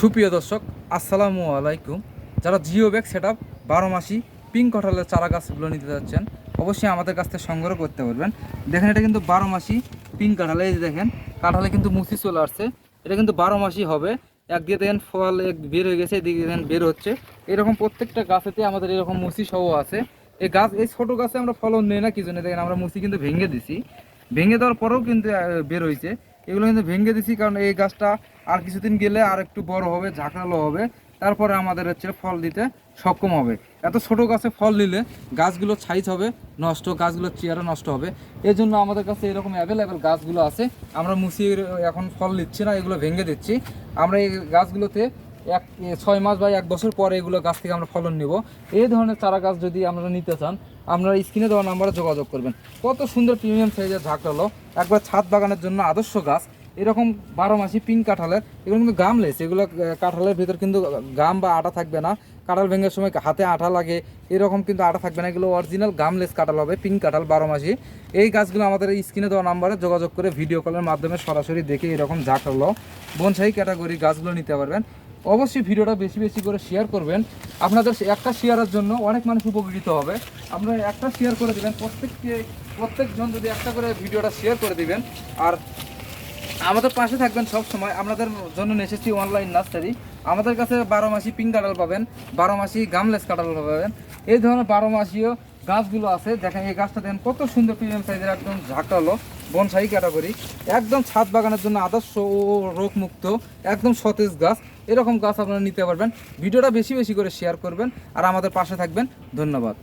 সুপ্রিয় দর্শক, আসসালামু আলাইকুম। যারা জিও ব্যাগ সেট আপ বারো মাসি পিঙ্ক কাঁঠালের চারা গাছগুলো নিতে যাচ্ছেন, অবশ্যই আমাদের কাছ থেকে সংগ্রহ করতে পারবেন। দেখেন, এটা কিন্তু বারো মাসি পিঙ্ক কাঁঠালে। এই দেখেন, কাঁঠালে কিন্তু মুসি চলে আসছে। এটা কিন্তু বারো মাসি হবে। একদিকে দেখেন ফল এক বের হয়ে গেছে, এদিকে দেখেন বের হচ্ছে। এরকম প্রত্যেকটা গাছেতে আমাদের এরকম মুসি সহ আছে। এই গাছ, এই ছোটো গাছে আমরা ফলন নেই না, কি জন্য? দেখেন, আমরা মুসি কিন্তু ভেঙে দিছি। ভেঙে দেওয়ার পরেও কিন্তু বের হয়েছে। এগুলো কিন্তু ভেঙে দিছি, কারণ এই গাছটা আর কিছুদিন গেলে আর একটু বড় হবে, ঝাঁকালো হবে। তারপরে আমাদের হচ্ছে ফল দিতে সক্ষম হবে। এত ছোট গাছে ফল নিলে গাছগুলো সাইজ হবে, নষ্ট গাছগুলোর চেয়ারে নষ্ট হবে। এই জন্য আমাদের কাছে এরকম অ্যাভেলেবেল গাছগুলো আছে। আমরা মুসিয়ে এখন ফল নিচ্ছি না, এগুলো ভেঙে দিচ্ছি। আমরা এই গাছগুলোতে এক ছয় মাস বা এক বছর পরে এগুলো গাছ থেকে আমরা ফলন নিব। এই ধরনের চারা গাছ যদি আপনারা নিতে চান, আপনারা স্ক্রিনে দেওয়া নাম্বারে যোগাযোগ করবেন। কত সুন্দর প্রিমিয়াম সাইজের ঝাঁকড়ালো একবার ছাদ বাগানের জন্য আদর্শ গাছ, এরকম বারো মাসি পিঙ্ক কাঁঠালের, এগুলো কিন্তু গামলেস, এগুলো কাঁঠালের ভিতর কিন্তু গাম বা আটা থাকবে না। কাঁঠাল ভেঙের সময় হাতে আঠা লাগে, এরকম কিন্তু আটা থাকবে না। এগুলো অরিজিনাল গামলেস কাঁঠাল হবে পিঙ্ক কাঁঠাল বারো মাসি। এই গাছগুলো আমাদের স্ক্রিনে দেওয়া নাম্বারে যোগাযোগ করে ভিডিও কলের মাধ্যমে সরাসরি দেখে এরকম ঝাঁকড়ালো বনসাই ক্যাটাগরি গাছগুলো নিতে পারবেন। অবশ্যই ভিডিওটা বেশি বেশি করে শেয়ার করবেন। আপনাদের একটা শেয়ারের জন্য অনেক মানুষ উপকৃত হবে। আপনারা একটা শেয়ার করে দিবেন, প্রত্যেককে, প্রত্যেকজন যদি একটা করে ভিডিওটা শেয়ার করে দিবেন, আর আমাদের পাশে থাকবেন সব সময় আপনাদের জন্য নিয়ে এসেছি অনলাইন নার্সারি আমাদের কাছে বারো মাসি পিঙ্ক কাঁঠাল পাবেন, বারো মাসি গামলেস কাঁঠাল পাবেন। এই ধরনের বারো মাসিও গাছগুলো আছে, দেখেন এই গাছটা দেখেন কত সুন্দর প্রিমিয়াম সাইজের একদম ঝাঁকালো, বনসাই ক্যাটাগরি একদম ছাদ বাগানের জন্য আদর্শ ও রোগমুক্ত, একদম সতেজ গাছ। এরকম গাছ আপনারা নিতে পারবেন। ভিডিওটা বেশি বেশি করে শেয়ার করবেন। আর আমাদের পাশে থাকবেন। ধন্যবাদ।